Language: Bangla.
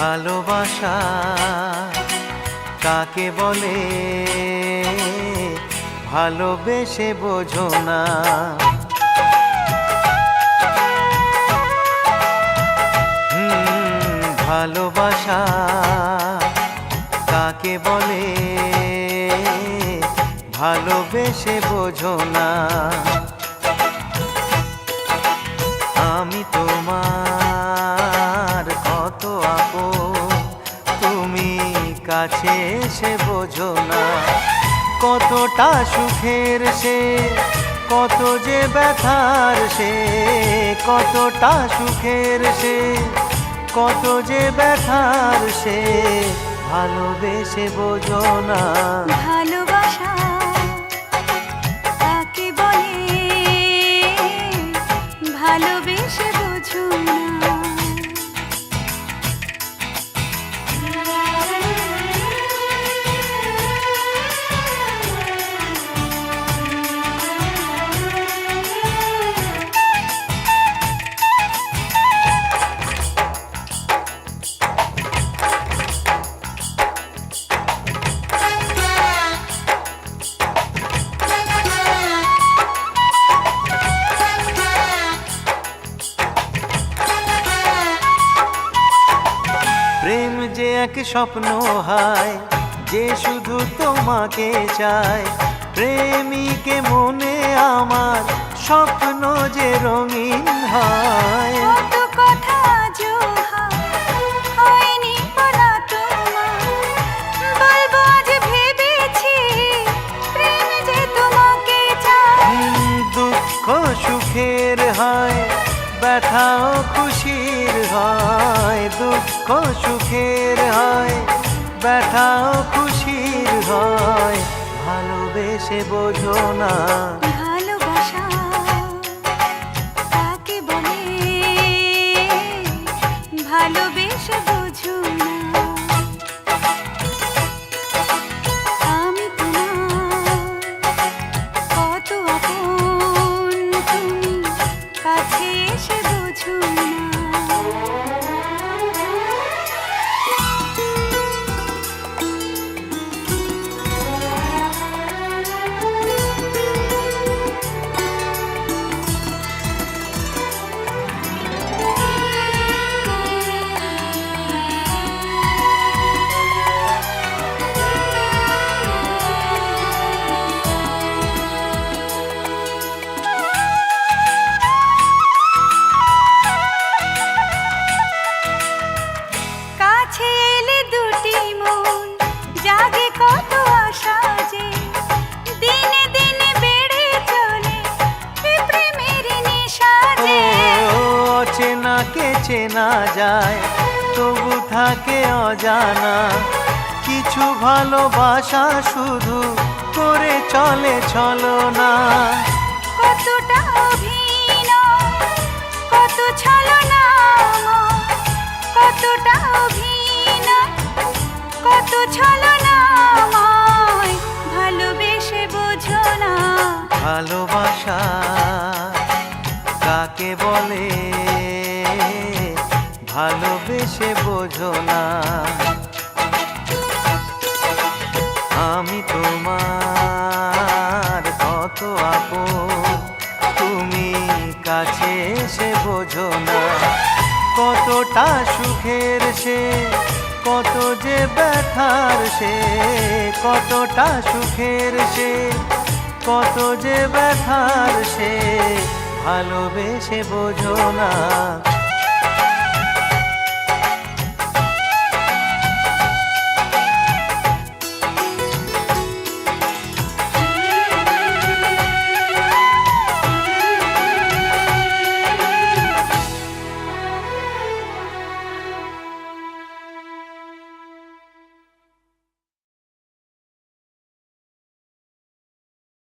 ভালোবাসা কাকে বলে? ভালোবেসে বোঝো না। ভালোবাসা কাকে বলে? ভালোবেসে বোঝো না। আমি তোমার কতটা সুখের সে, কত যে ব্যথার সে, কতটা সুখের সে, কত যে ব্যথার সে, ভালোবেসে বোঝো না। ভালোবাসা যে এক স্বপ্ন হয়, যে শুধু তোমাকে চায়। প্রেমিকে মনে আমার স্বপ্ন যে রঙিন হয়। কথা দুঃখ সুখের হয়, ব্যথাও খুশির হয়, ভালোবেসে বোঝো না। ভালোবাসা কাকে বলে? ভালোবেসে বুঝো না। কত আশা যে দিনে দিনে বেড়ে চলে প্রেমের নেশা যে। ও চেনা যায় তবু থাকে অজানা। কিছু ভালোবাসা শুধু করে চলে চলো না কতটা অভিনয় কত ছলনা কতটা অভিনয়। ভালোবাসা কাকে বলে? ভালোবেসে বোঝো না। আমি তোমার কত আপো তুমি কাছে এসে বোঝো না। কতটা সুখের সে, কত যে ব্যথার সে, কতটা সুখের সে। কত যে ব্যথার সে ভালোবেসে বোঝো না।